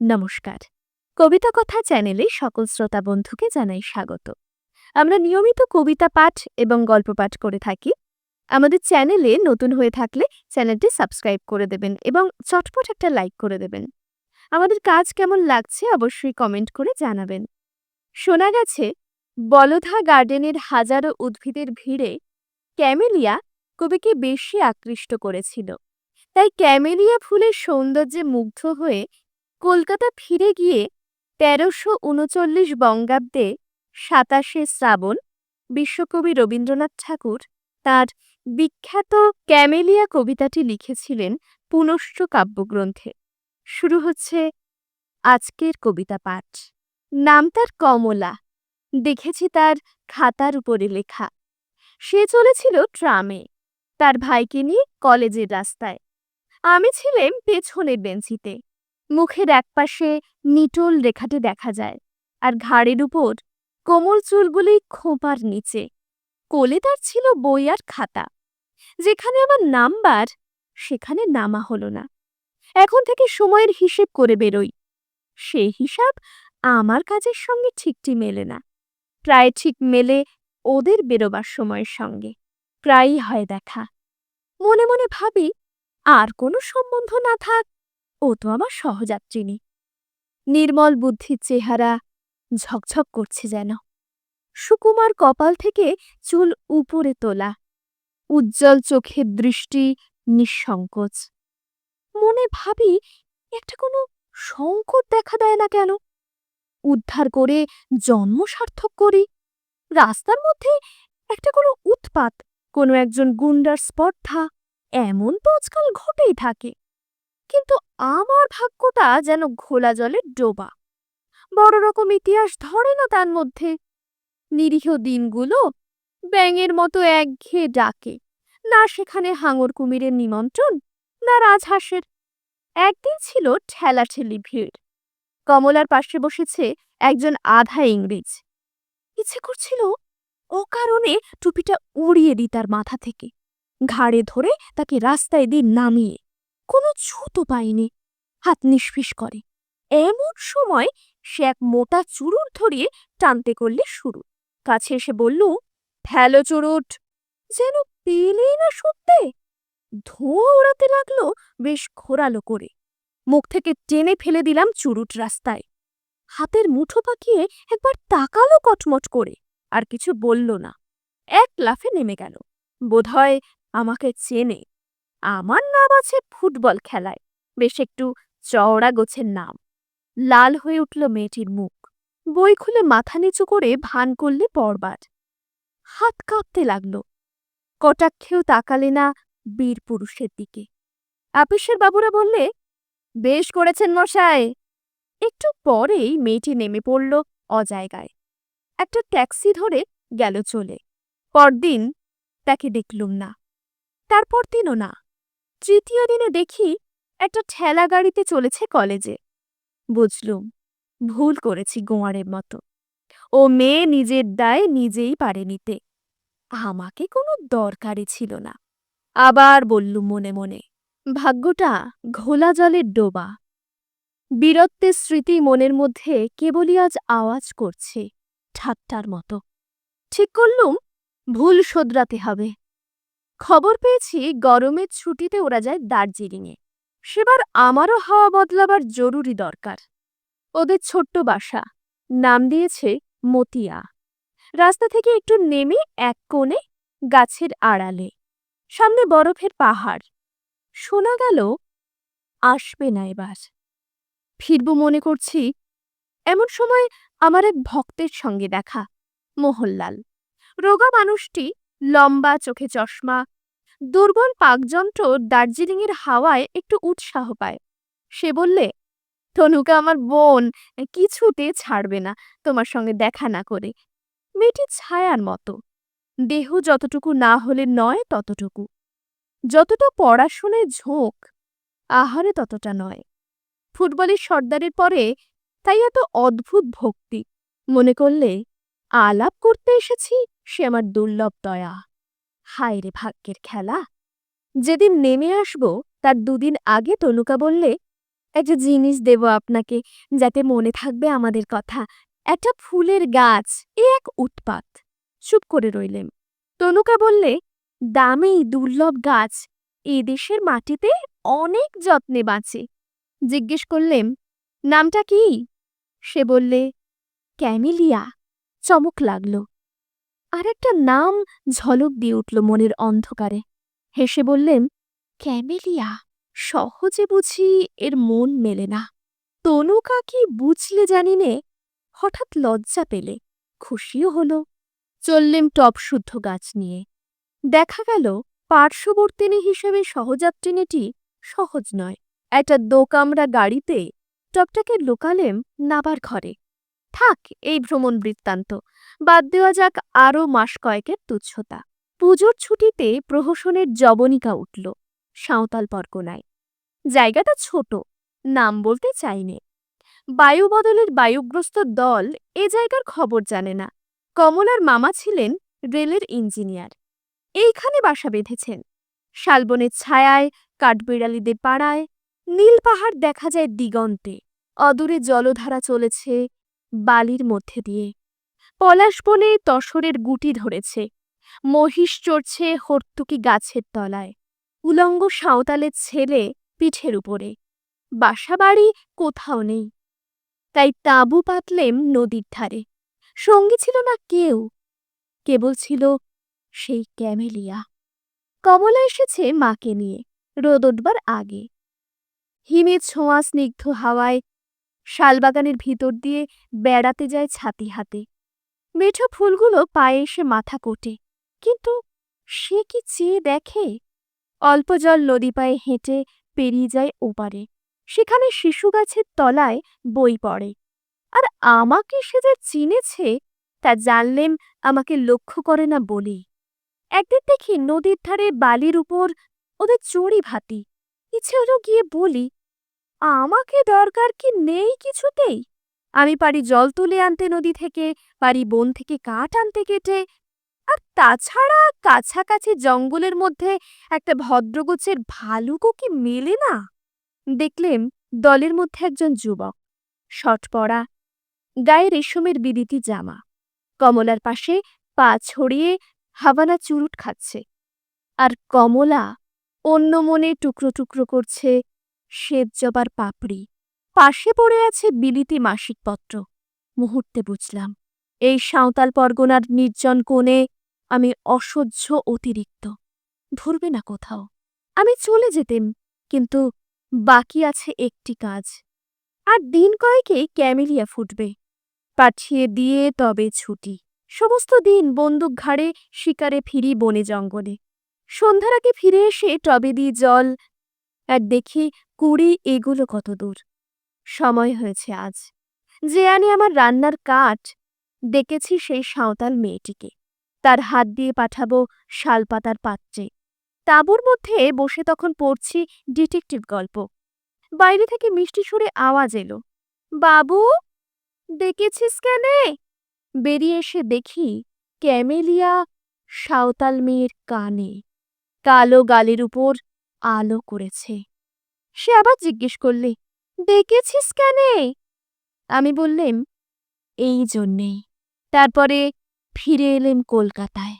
নমস্কার। কবিতা কথা চ্যানেলে সকল শ্রোতা বন্ধুকে জানাই স্বাগত। আমরা নিয়মিত কবিতা পাঠ এবং গল্প পাঠ করে থাকি। আমাদের চ্যানেলে নতুন হয়ে থাকলে চ্যানেলটি সাবস্ক্রাইব করে দেবেন এবং চটপট একটা লাইক করে দেবেন। আমাদের কাজ কেমন লাগছে অবশ্যই কমেন্ট করে জানাবেন। শোনা গেছে, বলধা গার্ডেনের হাজারো উদ্ভিদের ভিড়ে ক্যামেলিয়া কবিকে বেশি আকৃষ্ট করেছিল। তাই ক্যামেলিয়া ফুলের সৌন্দর্যে মুগ্ধ হয়ে কলকাতা ফিরে গিয়ে তেরোশো উনচল্লিশ বঙ্গাব্দে সাতাশে শ্রাবণ বিশ্বকবি রবীন্দ্রনাথ ঠাকুর তার বিখ্যাত ক্যামেলিয়া কবিতাটি লিখেছিলেন পুনশ্চ কাব্যগ্রন্থে। শুরু হচ্ছে আজকের কবিতা পাঠ। নাম তার কমলা। দেখেছি তার খাতার উপরে লেখা। সে চলেছিল ট্রামে। তার ভাইকে নিয়ে কলেজের রাস্তায়। আমি ছিলাম পেছনের বেঞ্চিতে। মুখের একপাশে নিটোল রেখাটি দেখা যায়, আর ঘাড়ের উপর কোমল চুলগুলি খোঁপার নিচে। কোলে তার ছিল বই আর খাতা। যেখানে আমার নাম্বার, সেখানে নামা হলো না। এখন থেকে সময়ের হিসেব করে বেরোই। সে হিসাব আমার কাজের সঙ্গে ঠিকটি মেলে না। প্রায় ঠিক মেলে ওদের বেরোবার সময়ের সঙ্গে। প্রায়ই হয় দেখা। মনে মনে ভাবি, আর কোনো সম্বন্ধ না থাক ও তো আমার সহযাত্রিনী নির্মল বুদ্ধির চেহারা ঝকঝক করছে যেন। সুকুমার কপাল থেকে চুল উপরে তোলা। উজ্জ্বল চোখের দৃষ্টি নিঃসংকোচ। মনে ভাবি, একটা কোনো সংকট দেখা দেয় না কেন? উদ্ধার করে জন্ম সার্থক করি। রাস্তার মধ্যে একটা কোনো উৎপাত, কোনো একজন গুন্ডার স্পর্ধা, এমন তো আজকাল ঘটেই থাকে। কিন্তু আমার ভাগ্যটা যেন ঘোলা জলের ডোবা। বড় রকম ইতিহাস ধরে না তার মধ্যে। নিরীহ দিনগুলো ব্যাঙের মতো একঘেয়ে ডাকে। না সেখানে হাঙর কুমিরের নিমন্ত্রণ, না রাজহাঁসের। একদিন ছিল ঠেলাঠেলি ভিড়। কমলার পাশে বসেছে একজন আধা ইংরেজ। ইচ্ছে করছিল ও কারণে টুপিটা উড়িয়ে দিই তার মাথা থেকে। ঘাড়ে ধরে তাকে রাস্তায় দিয়ে নামিয়ে। কোনো ছুতো পায়নি। হাত নিষ্ফিস করে। এমন সময় সে এক মোটা চুরুট ধরিয়ে টানতে করলে শুরু। কাছে এসে বলল, ফেলো চুরুট, যেন পেলেই না সত্যি। ধোঁয়া ওড়াতে লাগল বেশ ঘোরালো করে। মুখ থেকে টেনে ফেলে দিলাম চুরুট রাস্তায়। হাতের মুঠো পাকিয়ে একবার তাকালো কটমট করে, আর কিছু বলল না। এক লাফে নেমে গেল। বোধহয় আমাকে চেনে। আমার নাম আছে ফুটবল খেলায়। বেশ একটু চওড়া গোছের নাম। লাল হয়ে উঠল মেয়েটির মুখ। বই খুলে মাথা নিচু করে ভান করলে পরবার হাত কাঁপতে লাগল। কটাক্ষেও তাকালে না বীর পুরুষের দিকে। আপিসের বাবুরা বললে, বেশ করেছেন মশাই। একটু পরেই মেয়েটি নেমে পড়ল অজায়গায়। একটা ট্যাক্সি ধরে গেল চলে। পরদিন তাকে দেখলুম না। তারপর দিনও না। তৃতীয় দিনে দেখি একটা ঠেলা গাড়িতে চলেছে কলেজে। বুঝলুম, ভুল করেছি গোয়ারের মতো। ও মেয়ে নিজের দায় নিজেই পারে নিতে। আমাকে কোনো দরকারই ছিল না। আবার বললুম মনে মনে, ভাগ্যটা ঘোলা জলের ডোবা। বীরত্বের স্মৃতি মনের মধ্যে কেবলই আজ আওয়াজ করছে ঠাট্টার মতো। ঠিক করলুম, ভুল শোধরাতে হবে। খবর পেয়েছি গরমের ছুটিতে ওরা যায় দার্জিলিংয়ে। সেবার আমারও হাওয়া বদলাবার জরুরি দরকার। ওদের ছোট্ট বাসা, নাম দিয়েছে মতিয়া। রাস্তা থেকে একটু নেমে এক কোণে গাছের আড়ালে, সামনে বরফের পাহাড়। শোনা গেল, আসবে না এবার। ফিরব মনে করছি, এমন সময় আমার এক ভক্তের সঙ্গে দেখা, মোহনলাল। রোগা মানুষটি লম্বা চোখে চশমা। দুর্বল পাকযন্ত্র দার্জিলিংয়ের হাওয়ায় একটু উৎসাহ পায়। সে বললে, তনুকা, আমার বোন কিছুতে ছাড়বে না, তোমার সঙ্গে দেখা না করে। মেয়েটি ছায়ার মতো। দেহ যতটুকু না হলে নয় ততটুকু। যতটা পড়াশুনে ঝোঁক, আহারে ততটা নয়। ফুটবলের সর্দারের পরে তাই এত অদ্ভুত ভক্তি। মনে করলে, আলাপ করতে এসেছি? সে আমার দুর্লভ দয়া। হায় রে ভাগ্যের খেলা! যেদিন নেমে আসব, তার দুদিন আগে তনুকা বললে একটা জিনিস দেব আপনাকে, যাতে মনে থাকবে আমাদের কথা। একটা ফুলের গাছ, এ এক উৎপাত। চুপ করে রইলেন। তনুকা বললে, দামি, দুর্লভ গাছ, এ দেশের মাটিতে অনেক যত্নে বাঁচে। জিজ্ঞেস করলেম নামটা কি? সে বললে, ক্যামিলিয়া। চমক লাগল। আর একটা নাম ঝলক দিয়ে উঠল মনের অন্ধকারে। হেসে বললেন, ক্যামেলিয়া, সহজে বুঝি এর মন মেলে না। তনুকা কি বুঝলে জানি নে, হঠাৎ লজ্জা পেলে, খুশিও হল। চললেম টপ শুদ্ধ গাছ নিয়ে। দেখা গেল, পার্শ্ববর্তিনী হিসেবে সহযাত্রিনীটি সহজ নয়। একটা দোকামরা গাড়িতে টপটাকে লোকালেম নাবার ঘরে। থাক, এই ভ্রমণ বৃত্তান্ত। বাদ দেওয়া যাক আরও মাস কয়েকের তুচ্ছতা। পুজোর ছুটিতে প্রহসনের জবনিকা উঠল সাঁওতাল পরগনায়। জায়গাটা ছোট, নাম বলতে চাইনে। বায়ু বদলের বায়ুগ্রস্ত দল এ জায়গার খবর জানে না। কমলার মামা ছিলেন রেলের ইঞ্জিনিয়ার। এইখানে বাসা বেঁধেছেন। শালবনের ছায়ায়, কাঠবিড়ালিদের পাড়ায়, নীল পাহাড় দেখা যায় দিগন্তে। অদূরে জলধারা চলেছে বালির মধ্যে দিয়ে। পলাশ বনে তসরের গুটি ধরেছে। মহিষ চড়ছে হর্তুকি গাছের তলায়। উলঙ্গ সাঁওতালের ছেলে পিঠের উপরে। বাসাবাড়ি কোথাও নেই। তাই তাঁবু পাতলেম নদীর ধারে। সঙ্গী ছিল না কেউ। কেবল ছিল সেই ক্যামেলিয়া। কমলা এসেছে মাকে নিয়ে রোদ উঠবার আগে। হিমে ছোঁয়া স্নিগ্ধ হাওয়ায় শালবাগানের ভিতর দিয়ে বেড়াতে যায় ছাতি হাতে। মেঠো ফুলগুলো পায়ে এসে মাথা কোটে। কিন্তু সে কি চেয়ে দেখে? অল্প জল নদী পায়ে হেঁটে পেরিয়ে যায় ওপারে। সেখানে শিশু গাছের তলায় বই পড়ে। আর আমাকে সে যে চিনেছে, তা জানলেম আমাকে লক্ষ্য করে না বলেই। একদিন দেখি নদীর ধারে বালির উপর ওদের চড়ি ভাতি। ইচ্ছে হলো গিয়ে বলি আমাকে দরকার কি নেই কিছুতেই? আমি পারি জল তুলে আনতে নদী থেকে, পারি বন থেকে কাঠ আনতে কেটে। আর তাছাড়া কাছাকাছি জঙ্গলের মধ্যে একটা ভদ্রগোছের ভালুকও কি মেলে না? দেখলেম দলের মধ্যে একজন যুবক শট পরা, গায়ে রেশমের বিদিতি জামা, কমলার পাশে পা ছড়িয়ে হাভানা চুরুট খাচ্ছে। আর কমলা অন্য মনে টুকরো টুকরো করছে। শ্বেত পাপড়ি। পাশে পড়ে আছে বিলিতি মাসিকপত্র। মুহূর্তে বুঝলাম, এই সাঁওতাল পরগনার নির্জন কোণে আমি অসহ্য অতিরিক্ত। ধরবে না কোথাও। আমি চলে যেতেম, কিন্তু বাকি আছে একটি কাজ। আর দিন কয়েকে ক্যামেলিয়া ফুটবে। পাঠিয়ে দিয়ে তবে ছুটি। সমস্ত দিন বন্দুক ঘাড়ে শিকারে ফিরি বনে জঙ্গলে। সন্ধ্যার আগে ফিরে এসে টবে দিই জল। আর দেখি কুড়ি এগুলো কত দূর? সময় হয়েছে আজ। যে আনি আমার রান্নার কাঠ ডেকেছি সেই সাঁওতাল মেয়েটিকে। তার হাত দিয়ে পাঠাবো শালপাতার পাত্রে। তাঁবুর মধ্যে বসে তখন পড়ছি ডিটেকটিভ গল্প। বাইরে থেকে মিষ্টি সুরে আওয়াজ এলো। বাবু ডেকেছিস কেনে? বেরিয়ে এসে দেখি ক্যামেলিয়া সাঁওতাল মেয়ের কানে। কালো গালের উপর আলো করেছে। সে আবার জিজ্ঞেস করলে ডেকেছিস কেনে? আমি বললেম এই জন্যেই। তারপরে ফিরে এলেম কলকাতায়।